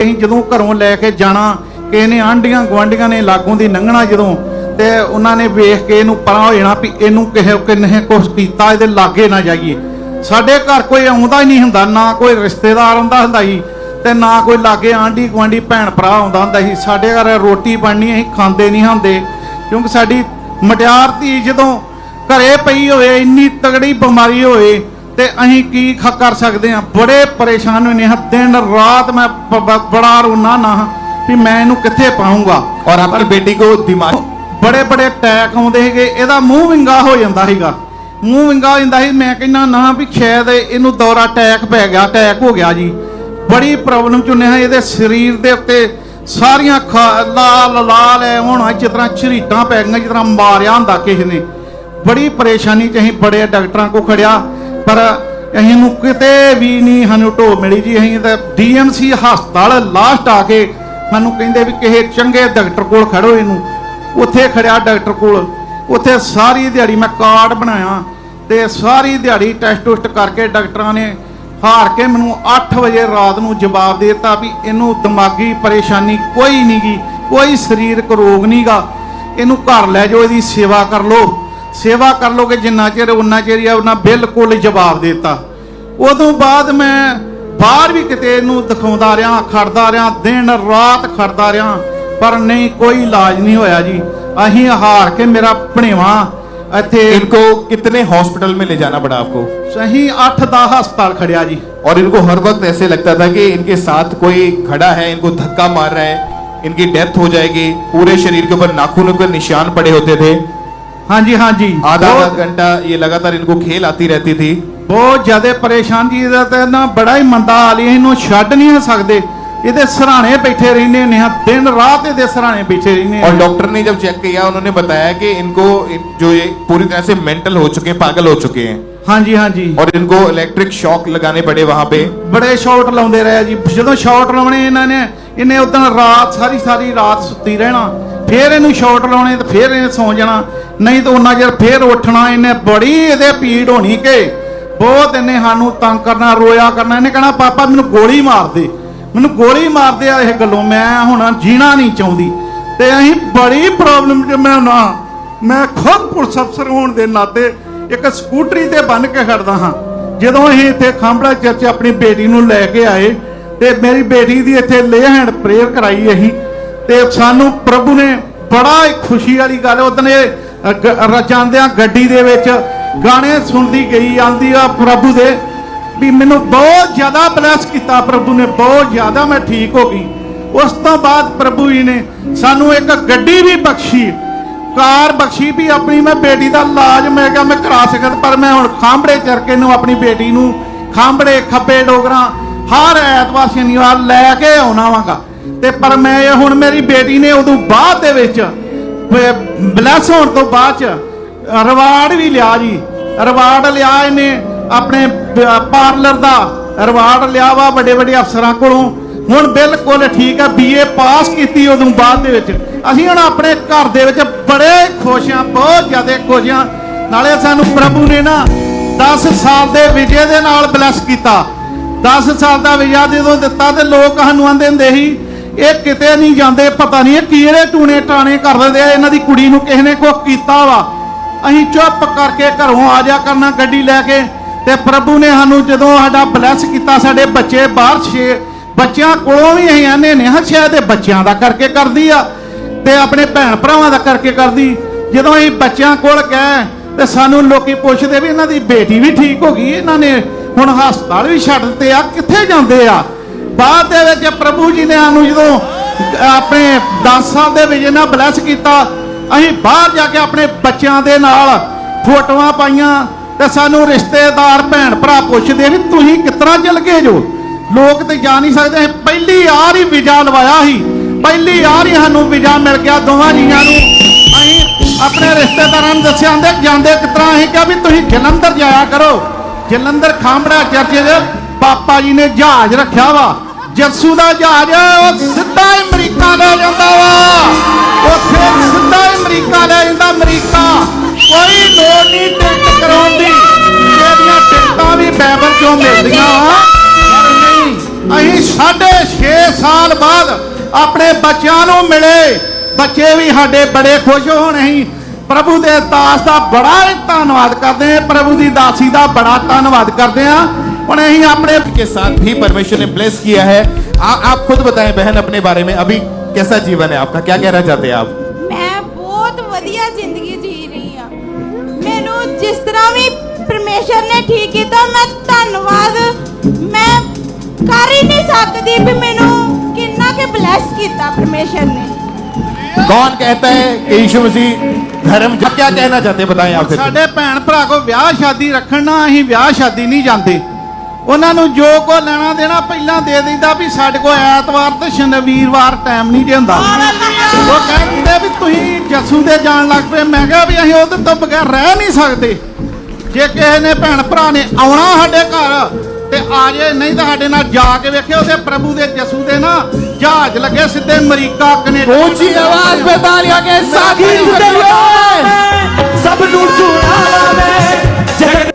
ਅਸੀਂ ਜਦੋਂ ਘਰੋਂ ਲੈ ਕੇ ਜਾਣਾ ਕਿਸੇ ਨੇ ਆਂਡੀਆਂ ਗਵਾਂਡੀਆਂ ਨੇ ਲਾਗੋਂ ਦੀ ਲੰਘਣਾ ਜਦੋਂ, ਤੇ ਉਹਨਾਂ ਨੇ ਵੇਖ ਕੇ ਇਹਨੂੰ ਪਰਾਂ ਹੋ ਜਾਣਾ ਵੀ ਇਹਨੂੰ ਕਿਸੇ ਕਿੰਨੇ ਕੁਛ ਕੀਤਾ, ਇਹਦੇ ਲਾਗੇ ਨਾ ਜਾਈਏ। ਸਾਡੇ ਘਰ ਕੋਈ ਆਉਂਦਾ ਹੀ ਨਹੀਂ ਹੁੰਦਾ, ਨਾ ਕੋਈ ਰਿਸ਼ਤੇਦਾਰ ਆਉਂਦਾ ਹੁੰਦਾ ਸੀ, ਤੇ ਨਾ ਕੋਈ ਲਾਗੇ ਆਂਢੀ ਗੁਆਂਢੀ, ਭੈਣ ਭਰਾ ਆਉਂਦਾ ਹੁੰਦਾ ਸੀ। ਸਾਡੇ ਘਰ ਰੋਟੀ ਬਣਨੀ ਅਸੀਂ ਖਾਂਦੇ ਨਹੀਂ ਹੁੰਦੇ, ਕਿਉਂਕਿ ਸਾਡੀ ਮਟਿਆਰ ਧੀ ਜਦੋਂ ਘਰੇ ਪਈ ਹੋਵੇ, ਇੰਨੀ ਤਗੜੀ ਬਿਮਾਰੀ ਹੋਵੇ ਤੇ ਅਸੀਂ ਕੀ ਕਰ ਸਕਦੇ ਆ ਬੜੇ ਪਰੇਸ਼ਾਨ ਹੋਏ ਨੇ। ਦਿਨ ਰਾਤ ਮੈਂ ਬੜਾ ਰੋਣਾ ਨਾ ਵੀ ਮੈਂ ਇਹਨੂੰ ਕਿੱਥੇ ਪਾਉਂਗਾ? ਔਰ ਆਪਣੀ ਬੇਟੀ ਕੋ ਦਿਮਾਗ ਬੜੇ ਬੜੇ ਅਟੈਕ ਆਉਂਦੇ ਹੈਗੇ ਇਹਦਾ ਮੂੰਹ ਵਿੰਗਾ ਹੋ ਜਾਂਦਾ ਹੈਗਾ ਮੂੰਹ ਵਿੰਗਾ ਹੋ ਜਾਂਦਾ ਸੀ। ਮੈਂ ਕਹਿੰਦਾ ਨਾ ਵੀ ਸ਼ਾਇਦ ਇਹਨੂੰ ਦੌਰਾ ਅਟੈਕ ਪੈ ਗਿਆ ਅਟੈਕ ਹੋ ਗਿਆ ਜੀ। ਬੜੀ ਪ੍ਰੋਬਲਮ ਚੁੰਨੇ ਇਹਦੇ ਸਰੀਰ ਦੇ ਉੱਤੇ ਸਾਰੀਆਂ ਲਾਲ ਲਾਲ ਐ ਹੁਣ। ਜਿਸ ਤਰ੍ਹਾਂ ਛਰੀਟਾਂ ਪੈ ਗਈਆਂ ਜਿਸ ਤਰ੍ਹਾਂ ਮਾਰਿਆ ਹੁੰਦਾ ਕਿਸੇ ਨੇ। ਬੜੀ ਪਰੇਸ਼ਾਨੀ ਚ ਅਸੀਂ ਬੜੇ ਡਾਕਟਰਾਂ ਕੋ ਖੜਿਆ। ਪਰ ਅਸੀਂ ਨੂੰ ਕਿਤੇ ਵੀ ਨਹੀਂ ਸਾਨੂੰ ਢੋ ਮਿਲੀ ਜੀ। ਅਸੀਂ ਤਾਂ ਡੀਐਮਸੀ ਹਸਪਤਾਲ ਲਾਸਟ ਆ ਕੇ ਸਾਨੂੰ ਕਹਿੰਦੇ ਵੀ ਕਿਸੇ ਚੰਗੇ ਡਾਕਟਰ ਕੋਲ ਖੜੋ ਇਹਨੂੰ। ਉੱਥੇ ਖੜਿਆ ਡਾਕਟਰ ਕੋਲ। ਉੱਥੇ ਸਾਰੀ ਦਿਹਾੜੀ ਮੈਂ ਕਾਰਡ ਬਣਾਇਆ ਤੇ ਸਾਰੀ ਦਿਹਾੜੀ ਟੈਸਟ ਟੁਸਟ ਕਰਕੇ ਡਾਕਟਰਾਂ ਨੇ ਹਾਰ ਕੇ ਮੈਨੂੰ 8 ਵਜੇ ਰਾਤ ਨੂੰ ਜਵਾਬ ਦੇ ਦਿੱਤਾ ਵੀ ਇਹਨੂੰ ਦਿਮਾਗੀ ਪਰੇਸ਼ਾਨੀ ਕੋਈ ਨਹੀਂਗੀ ਕੋਈ ਸਰੀਰਕ ਰੋਗ ਨਹੀਂਗਾ ਇਹਨੂੰ ਘਰ ਲੈ ਜਾਓ, ਇਹਦੀ ਸੇਵਾ ਕਰ ਲਓ। ਸੇਵਾ ਕਰ ਲੋਗੇ ਜਿੰਨਾ ਚਿਰ ਉਨਾ ਚਿਰ ਹੀ ਆ ਉਹਨਾਂ ਬਿਲਕੁਲ ਜਵਾਬ ਦੇ ਦਿੱਤਾ ਉਦੋਂ ਬਾਅਦ ਮੈਂ ਬਾਹਰ ਵੀ ਕਿਤੇ ਇਹਨੂੰ ਦਿਖਾਉਂਦਾ ਰਿਹਾ ਖੜਦਾ ਰਿਹਾ ਦਿਨ ਰਾਤ ਖੜਦਾ ਰਿਹਾ ਪਰ ਨਹੀਂ ਕੋਈ ਇਲਾਜ ਨਹੀਂ ਹੋਇਆ ਜੀ ਅਸੀਂ ਹਾਰ ਕੇ ਮੇਰਾ ਭਣੇਵਾ ਇੱਥੇ इनको कितने हॉस्पिटल में ले जाना पड़ा आपको ਸਹੀ 8-10 ਹਸਪਤਾਲ ਖੜਿਆ ਜੀ और इनको हर वक्त ऐसे लगता था कि इनके साथ कोई खड़ा है इनको धक्का मार रहा है इनकी डेथ हो जाएगी पूरे शरीर के ऊपर नाखूनों के निशान पड़े होते थे ਹਾਂਜੀ ਹਾਂਜੀ आधा आधा ਬਹੁਤ- घंटा ये लगातार इनको खेल आती रहती थी ਬਹੁਤ ਜ਼ਿਆਦਾ ਪਰੇਸ਼ਾਨ ਜੀ ਇਹਦਾ ਤਾਂ ਨਾ ਬੜਾ ਹੀ ਮੰਦਾ ਹਾਲ ਹੀ ਇਹਨੂੰ ਛੱਡ ਨਹੀਂ ਸਕਦੇ ਇਹਦੇ ਸਰਾਣੇ ਬੈਠੇ ਰਹਿੰਦੇ ਨੇ ਹਾਂ ਦਿਨ ਰਾਤ ਇਹਦੇ ਸਰਾਣੇ ਬੈਠੇ ਰਹਿੰਦੇ और ਹਾਂ। डॉक्टर ने जब चेक किया उन्होंने बताया कि इनको इन- जो ये पूरी तरह से मेंटल हो चुके हैं पागल हो चुके हैं ਹਾਂਜੀ ਹਾਂਜੀ और इनको इलेक्ट्रिक शॉक लगाने पड़े वहां पे ਬੜੇ ਸ਼ਾਟ ਲਾਉਂਦੇ ਰਹੇ ਜੀ ਜਦੋਂ ਸ਼ਾਟ ਲਾਉਣੇ ਇਹਨਾਂ ਨੇ ਇਹਨੇ ਉਦੋਂ ਰਾਤ ਸਾਰੀ ਸਾਰੀ ਰਾਤ ਸੁੱਤੀ ਰਹਿਣਾ ਫੇਰ ਇਹਨੂੰ ਸ਼ਾਟ ਲਾਉਣੇ ਤੇ ਫੇਰ ਇਹਨੇ ਸੌ ਜਾਣਾ। ਨਹੀਂ ਤਾਂ ਉਹਨਾਂ ਚਿਰ ਫੇਰ ਉੱਠਣਾ, ਇਹਨੇ ਬੜੀ ਇਹਦੇ ਪੀੜ ਹੋਣੀ ਕਿ ਬਹੁਤ ਇਹਨੇ ਸਾਨੂੰ ਤੰਗ ਕਰਨਾ, ਰੋਇਆ ਕਰਨਾ। ਇਹਨੇ ਕਹਿਣਾ, ਪਾਪਾ, ਮੈਨੂੰ ਗੋਲੀ ਮਾਰ ਦੇ। ਮੈਨੂੰ ਗੋਲੀ ਮਾਰ ਦੇ ਆ ਇਹ ਗੱਲੋਂ। ਮੈਂ ਹੁਣ ਜੀਣਾ ਨਹੀਂ ਚਾਹੁੰਦੀ। ਤੇ ਅਸੀਂ ਬੜੀ ਪ੍ਰੋਬਲਮ ਚ ਮੈਂ ਨਾ, ਮੈਂ ਖੁਦ ਪੁਲਿਸ ਅਫਸਰ ਹੋਣ ਦੇ ਨਾਤੇ ਇੱਕ ਸਕੂਟਰੀ ਤੇ ਬੰਨ ਕੇ ਖੜਦਾ ਹਾਂ। ਜਦੋਂ ਅਸੀਂ ਇੱਥੇ ਖਾਂਬੜਾ ਚਰਚ ਆਪਣੀ ਬੇਟੀ ਨੂੰ ਲੈ ਕੇ ਆਏ ਤੇ ਮੇਰੀ ਬੇਟੀ ਦੀ ਇੱਥੇ ਲੇ ਹੈਂਡ ਪ੍ਰੇਅਰ ਕਰਾਈ ਅਸੀਂ। ਤੇ ਸਾਨੂੰ ਪ੍ਰਭੂ ਨੇ ਬੜਾ ਹੀ ਖੁਸ਼ੀ ਵਾਲੀ ਗੱਲ ਉਹਦਨ ਇਹ ਜਾਂਦਿਆਂ ਗੱਡੀ ਦੇ ਵਿੱਚ ਗਾਣੇ ਸੁਣਦੀ ਗਈ, ਆਂਦੀ ਆ ਪ੍ਰਭੂ ਦੇ ਵੀ ਮੈਨੂੰ ਬਹੁਤ ਜ਼ਿਆਦਾ ਬਲੈਸ ਕੀਤਾ ਪ੍ਰਭੂ ਨੇ, ਬਹੁਤ ਜ਼ਿਆਦਾ ਮੈਂ ਠੀਕ ਹੋ ਗਈ। ਉਸ ਤੋਂ ਬਾਅਦ ਪ੍ਰਭੂ ਜੀ ਨੇ ਸਾਨੂੰ ਇੱਕ ਗੱਡੀ ਵੀ ਬਖਸ਼ੀ। ਕਾਰ ਬਖਸ਼ੀ ਵੀ ਆਪਣੀ ਮੈਂ ਬੇਟੀ ਦਾ ਇਲਾਜ, ਮੈਂ ਕਿਹਾ ਮੈਂ ਕਰਾ ਸਕਦਾ, ਪਰ ਮੈਂ ਹੁਣ ਖਾਂਬੜੇ ਚਰਕੇ ਨੂੰ ਆਪਣੀ ਬੇਟੀ ਨੂੰ, ਖਾਂਬੜੇ, ਖੱਬੇ ਡੋਗਰਾਂ, ਹਰ ਐਤਵਾਰ, ਸ਼ਨੀਵਾਰ ਲੈ ਕੇ ਆਉਣਾ ਵਾਂਗਾ। ਤੇ ਪਰ ਮੈਂ ਇਹ ਹੁਣ ਮੇਰੀ ਬੇਟੀ ਨੇ ਉਦੋਂ ਬਾਅਦ ਦੇ ਵਿੱਚ ਬਲੈਸ ਹੋਣ ਤੋਂ ਬਾਅਦ ਚ ਰਿਵਾਰਡ ਵੀ ਲਿਆ ਜੀ। ਰਿਵਾਰਡ ਲਿਆ ਇਹਨੇ ਆਪਣੇ ਪਾਰਲਰ ਦਾ ਰਿਵਾਰਡ ਲਿਆ ਵਾ ਵੱਡੇ ਵੱਡੇ ਅਫਸਰਾਂ ਕੋਲੋਂ। ਹੁਣ ਬਿਲਕੁਲ ਠੀਕ ਹੈ ਬੀਏ ਪਾਸ ਕੀਤੀ ਉਦੋਂ ਬਾਅਦ ਦੇ ਵਿੱਚ। ਅਸੀਂ ਹੁਣ ਆਪਣੇ ਘਰ ਦੇ ਵਿੱਚ ਬੜੇ ਖੁਸ਼ ਹਾਂ ਬਹੁਤ ਜ਼ਿਆਦਾ ਖੁਸ਼ ਹਾਂ ਨਾਲੇ ਸਾਨੂੰ ਪ੍ਰਭੂ ਨੇ ਨਾ 10 ਸਾਲ ਦੇ ਵਿਜੇ ਦੇ ਨਾਲ ਬਲੈਸ ਕੀਤਾ। 10 ਸਾਲ ਦਾ ਵਿਜਾ ਜਦੋਂ ਦਿੱਤਾ ਤੇ ਲੋਕ ਸਾਨੂੰ ਆਂਦੇ ਹੁੰਦੇ ਸੀ ਇਹ ਕਿਤੇ ਨਹੀਂ ਜਾਂਦੇ, ਪਤਾ ਨਹੀਂ ਇਹ ਕਿਹੜੇ ਟੂਣੇ ਟਾਣੇ ਕਰ ਦਿੰਦੇ ਆ, ਇਹਨਾਂ ਦੀ ਕੁੜੀ ਨੂੰ ਕਿਸੇ ਨੇ ਕੁਛ ਕੀਤਾ ਵਾ। ਅਸੀਂ ਚੁੱਪ ਕਰਕੇ ਘਰੋਂ ਆ ਜਾ ਕਰਨਾ, ਗੱਡੀ ਲੈ ਕੇ। ਤੇ ਪ੍ਰਭੂ ਨੇ ਸਾਨੂੰ ਜਦੋਂ ਸਾਡਾ ਬਲੈਸ ਕੀਤਾ, ਸਾਡੇ ਬੱਚੇ ਬਾਹਰ ਛੇ, ਬੱਚਿਆਂ ਕੋਲੋਂ ਵੀ ਅਸੀਂ ਆਨੇ ਨੇ ਹਾਂ ਸ਼ਾਇਦ ਇਹ ਬੱਚਿਆਂ ਦਾ ਕਰਕੇ ਕਰਦੀ ਆ, ਤੇ ਆਪਣੇ ਭੈਣ ਭਰਾਵਾਂ ਦਾ ਕਰਕੇ ਕਰਦੀ। ਜਦੋਂ ਅਸੀਂ ਬੱਚਿਆਂ ਕੋਲ ਗਏ, ਤੇ ਸਾਨੂੰ ਲੋਕੀ ਪੁੱਛਦੇ ਵੀ ਇਹਨਾਂ ਦੀ ਬੇਟੀ ਵੀ ਠੀਕ ਹੋ ਗਈ, ਇਹਨਾਂ ਨੇ ਹੁਣ ਹਸਪਤਾਲ ਵੀ ਛੱਡ ਦਿੱਤੇ ਆ, ਕਿੱਥੇ ਜਾਂਦੇ ਆ? ਬਾਅਦ ਦੇ ਵਿੱਚ ਪ੍ਰਭੂ ਜੀ ਨੇ ਸਾਨੂੰ ਜਦੋਂ ਆਪਣੇ 10 ਸਾਲ ਦੇ ਵਿੱਚ ਇਹਨਾਂ ਬਲੈਸ ਕੀਤਾ, ਅਸੀਂ ਬਾਹਰ ਜਾ ਕੇ ਆਪਣੇ ਬੱਚਿਆਂ ਦੇ ਨਾਲ ਫੋਟੋਆਂ ਪਾਈਆਂ ਤੇ ਸਾਨੂੰ ਰਿਸ਼ਤੇਦਾਰ, ਭੈਣ ਭਰਾ ਪੁੱਛਦੇ ਵੀ ਤੁਸੀਂ ਕਿਤਨਾ ਚਲ ਗਏ ਜੋ? ਲੋਕ ਤੇ ਜਾ ਨਹੀਂ ਸਕਦੇ ਪਹਿਲੀ ਵਾਰ ਹੀ ਵੀਜ਼ਾ ਲਵਾਇਆ ਸੀ। ਪਹਿਲੀ ਯਾਰ ਹੀ ਸਾਨੂੰ ਵੀਜ਼ਾ ਮਿਲ ਗਿਆ ਦੋਵਾਂ ਜੀਆਂ ਨੂੰ। ਅਸੀਂ ਆਪਣੇ ਰਿਸ਼ਤੇਦਾਰਾਂ ਨੂੰ ਦੱਸਿਆ ਹੁੰਦੇ ਜਾਂਦੇ ਕਿਤਨਾ ਅਸੀਂ ਕਿਹਾ ਵੀ ਤੁਸੀਂ ਜਲੰਧਰ ਜਾਇਆ ਕਰੋ। ਜਲੰਧਰ ਖਾਂਬੜਾ ਚਰਚ 'ਚ ਪਾਪਾ ਜੀ ਨੇ ਜਹਾਜ਼ ਰੱਖਿਆ ਵਾ। ਜੱਸੂ ਦਾ ਜਹਾਜ਼ ਉਹ ਸਿੱਧਾ ਅਮਰੀਕਾ ਲੈ ਜਾਂਦਾ ਵਾ। ਉੱਥੇ ਸਿੱਧਾ ਹੀ ਅਮਰੀਕਾ ਲੈ ਜਾਂਦਾ ਅਮਰੀਕਾ। ਕੋਈ ਲੋੜ ਨਹੀਂ ਟਿਕਟ ਕਰਾਉਣ ਦੀ। ਜਿਹੜੀਆਂ ਟਿਕਟਾਂ ਵੀ ਬਾਈਬਲ ਚੋਂ ਮਿਲਦੀਆਂ ਪਰ ਨਹੀਂ, ਅਸੀਂ 6.5 ਸਾਲ ਬਾਅਦ ਆਪਣੇ ਬੱਚਿਆਂ ਨੂੰ ਮਿਲੇ। ਬੱਚੇ ਵੀ ਸਾਡੇ ਬੜੇ ਖੁਸ਼ ਹੋਣ। ਅਸੀਂ ਪ੍ਰਭੂ ਦੇ ਦਾਸ ਦਾ ਬੜਾ ਧੰਨਵਾਦ ਕਰਦੇ ਹਾਂ, ਪ੍ਰਭੂ ਦੀ ਦਾਸੀ ਦਾ ਬੜਾ ਧੰਨਵਾਦ ਕਰਦੇ ਹਾਂ। ਹੁਣ ਅਸੀਂ ਆਪਣੇ के साथ भी परमेश्वर ने ब्लेस किया है आ, आप खुद बताएं बहन अपने बारे में अभी कैसा जीवन है आपका क्या कहना चाहते हैं आप ਮੈਂ ਬਹੁਤ ਵਧੀਆ ਜ਼ਿੰਦਗੀ ਜੀ ਰਹੀ ਆ ਮੈਨੂੰ ਜਿਸ ਤਰ੍ਹਾਂ ਵੀ ਪਰਮੇਸ਼ਰ ਨੇ ਠੀਕ ਕੀਤਾ ਮੈਂ ਧੰਨਵਾਦ ਮੈਂ ਕਰ ਹੀ ਨਹੀਂ ਸਕਦੀ ਵੀ ਮੈਨੂੰ ਕਿੰਨਾ ਕਿ ਬਲੈਸ ਕੀਤਾ ਪਰਮੇਸ਼ਰ ਨੇ कौन कहता है कि यीशु मसीह धर्म क्या कहना चाहते हैं बताएं आप फिर ਸਾਡੇ ਭੈਣ ਭਰਾ ਕੋ ਵਿਆਹ ਸ਼ਾਦੀ ਰੱਖਣ ਨਾ ਅਸੀਂ ਵਿਆਹ ਸ਼ਾਦੀ ਨਹੀਂ ਜਾਂਦੇ ਉਹਨਾਂ ਨੂੰ ਜੋ ਕੋ ਲੈਣਾ ਦੇਣਾ ਪਹਿਲਾਂ ਦੇ ਦਿੰਦਾ ਵੀ ਸਾਡੇ ਕੋ ਐਤਵਾਰ ਤੇ ਸ਼ਨੀਵਾਰ ਟਾਈਮ ਨਹੀਂ ਜੇ ਉਹ ਕਹਿੰਦੇ ਵੀ ਤੁਸੀਂ ਜੱਸੂ ਦੇ ਜਾਣ ਲੱਗ ਪਏ। ਮੈਂ ਕਿਹਾ ਵੀ ਅਸੀਂ ਉਹਦੇ ਤੋਂ ਬਗੈਰ ਰਹਿ ਨਹੀਂ ਸਕਦੇ। ਜੇ ਕਿਸੇ ਨੇ ਭੈਣ ਭਰਾ ਨੇ ਆਉਣਾ ਸਾਡੇ ਘਰ ਤੇ ਆ ਜੇ ਨਹੀਂ ਤਾਂ ਸਾਡੇ ਨਾਲ ਜਾ ਕੇ ਵੇਖਿਓ ਉਹਦੇ ਪ੍ਰਭੂ ਦੇ ਜੱਸੂ ਦੇ ਨਾ ਜਹਾਜ਼ ਲੱਗੇ ਸਿੱਧੇ ਅਮਰੀਕਾ ਕੈਨੇਡਾ। ਉੱਚੀ ਆਵਾਜ਼ ਬਤਾਲੀਆ ਕੇ ਸਾਥੀ ਸਭ ਨੂੰ ਸੁਣਾਵਾ ਜਗਤ